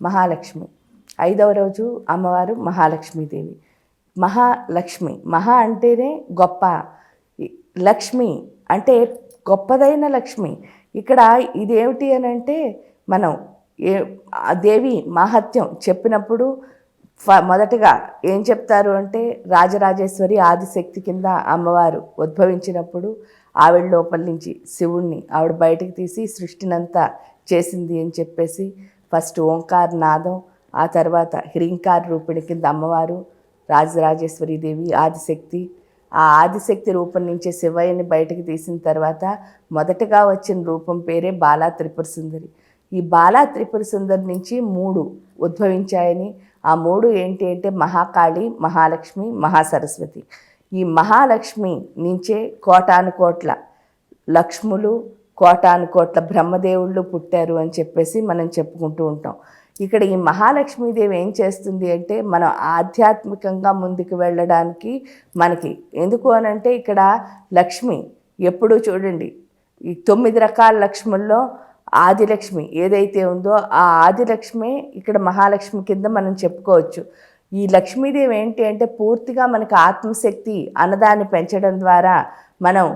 మహాలక్ష్మి. ఐదవ రోజు అమ్మవారు మహాలక్ష్మీదేవి. మహాలక్ష్మి. మహా అంటేనే గొప్ప. లక్ష్మి అంటే గొప్పదైన లక్ష్మి. ఇక్కడ ఇదేమిటి అని అంటే మనం ఏ దేవి మాహత్యం చెప్పినప్పుడు ఫ మొదటగా ఏం చెప్తారు అంటే రాజరాజేశ్వరి ఆదిశక్తి కింద అమ్మవారు ఉద్భవించినప్పుడు ఆవిడ లోపల నుంచి శివుణ్ణి ఆవిడ బయటకు తీసి సృష్టినంతా చేసింది అని చెప్పేసి ఫస్ట్ ఓంకార్ నాదం ఆ తర్వాత హ్రీంకార్ రూపిణి కింద అమ్మవారు రాజరాజేశ్వరీదేవి ఆదిశక్తి. ఆ ఆదిశక్తి రూపం నుంచే శివయ్యని బయటకు తీసిన తర్వాత మొదటగా వచ్చిన రూపం పేరే బాలా త్రిపుర సుందరి. ఈ బాలా త్రిపుర సుందరి నుంచి మూడు ఉద్భవించాయని ఆ మూడు ఏంటి అంటే మహాకాళి మహాలక్ష్మి మహాసరస్వతి. ఈ మహాలక్ష్మి నుంచే కోటాను కోట్ల లక్ష్ములు కోటాను కోట్ల బ్రహ్మదేవుళ్ళు పుట్టారు అని చెప్పేసి మనం చెప్పుకుంటూ ఉంటాం. ఇక్కడ ఈ మహాలక్ష్మీదేవి ఏం చేస్తుంది అంటే మనం ఆధ్యాత్మికంగా ముందుకు వెళ్ళడానికి మనకి ఎందుకు అనంటే ఇక్కడ లక్ష్మి ఎప్పుడూ చూడండి ఈ తొమ్మిది రకాల లక్ష్ముల్లో ఆదిలక్ష్మి ఏదైతే ఉందో ఆ ఆదిలక్ష్మి ఇక్కడ మహాలక్ష్మి కింద మనం చెప్పుకోవచ్చు. ఈ లక్ష్మీదేవి ఏంటి అంటే పూర్తిగా మనకు ఆత్మశక్తి అన్నదాన్ని పెంచడం ద్వారా మనం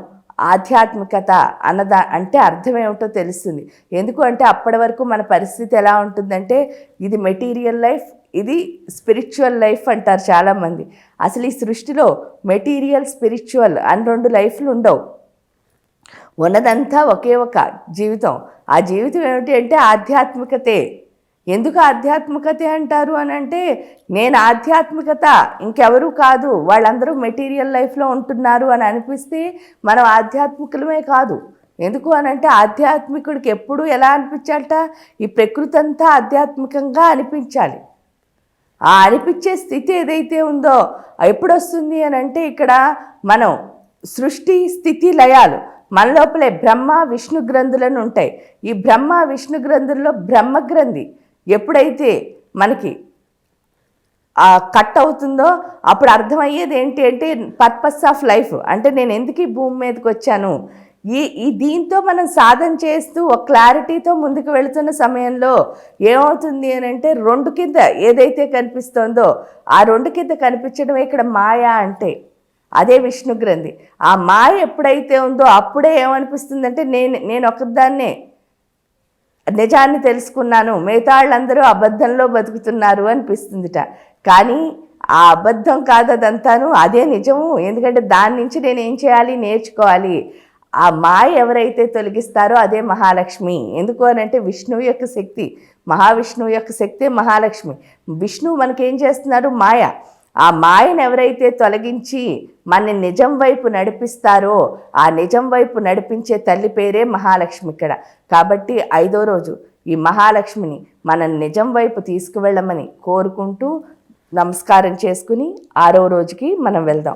ఆధ్యాత్మికత అన్నదా అంటే అర్థం ఏమిటో తెలుస్తుంది. ఎందుకు అంటే అప్పటి వరకు మన పరిస్థితి ఎలా ఉంటుందంటే ఇది మెటీరియల్ లైఫ్ ఇది స్పిరిచువల్ లైఫ్ అంటారు చాలామంది. అసలు ఈ సృష్టిలో మెటీరియల్ స్పిరిచువల్ అని రెండు లైఫ్లు ఉండవు. ఉన్నదంతా ఒకే ఒక జీవితం. ఆ జీవితం ఏమిటి అంటే ఆధ్యాత్మికతే. ఎందుకు ఆధ్యాత్మికత అంటారు అని అంటే నేను ఆధ్యాత్మికత ఇంకెవరు కాదు వాళ్ళందరూ మెటీరియల్ లైఫ్లో ఉంటున్నారు అని అనిపిస్తే మనం ఆధ్యాత్మికులమే కాదు. ఎందుకు అని అంటే ఆధ్యాత్మికుడికి ఎప్పుడు ఎలా అనిపించాలట? ఈ ప్రకృతి అంతా ఆధ్యాత్మికంగా అనిపించాలి. ఆ అనిపించే స్థితి ఏదైతే ఉందో ఎప్పుడొస్తుంది అని అంటే ఇక్కడ మనం సృష్టి స్థితి లయాలు మన లోపలే బ్రహ్మ విష్ణు గ్రంథులను ఉంటాయి ఈ బ్రహ్మ విష్ణు గ్రంథుల్లో బ్రహ్మ గ్రంథి ఎప్పుడైతే మనకి కట్ అవుతుందో అప్పుడు అర్థమయ్యేది ఏంటి అంటే పర్పస్ ఆఫ్ లైఫ్. అంటే నేను ఎందుకు ఈ భూమి మీదకి వచ్చాను? ఈ ఈ దీంతో మనం సాధన చేస్తూ ఒక క్లారిటీతో ముందుకు వెళుతున్న సమయంలో ఏమవుతుంది అని అంటే రెండు కింద ఏదైతే కనిపిస్తోందో ఆ రెండు కింద కనిపించడం ఇక్కడ మాయా అంటే. అదే విష్ణు గ్రంథి. ఆ మాయ ఎప్పుడైతే ఉందో అప్పుడే ఏమనిపిస్తుందంటే నేను నేను ఒకదాన్నే నిజాన్ని తెలుసుకున్నాను. మిగతా వాళ్ళందరూ అబద్ధంలో బతుకుతున్నారు అనిపిస్తుందిట. కానీ ఆ అబద్ధం కాదు అదంతాను అదే నిజము. ఎందుకంటే దాని నుంచి నేను ఏం చేయాలి? నేర్చుకోవాలి. ఆ మాయ ఎవరైతే తొలగిస్తారో అదే మహాలక్ష్మి. ఎందుకు అని అంటే విష్ణువు యొక్క శక్తి మహావిష్ణువు యొక్క శక్తి మహాలక్ష్మి. విష్ణువు మనకేం చేస్తున్నారు మాయ. ఆ మాయను ఎవరైతే తొలగించి మన నిజం వైపు నడిపిస్తారో ఆ నిజం వైపు నడిపించే తల్లి పేరే మహాలక్ష్మి ఇక్కడ. కాబట్టి ఐదో రోజు ఈ మహాలక్ష్మిని మన నిజం వైపు తీసుకువెళ్ళమని కోరుకుంటూ నమస్కారం చేసుకుని ఆరో రోజుకి మనం వెళ్దాం.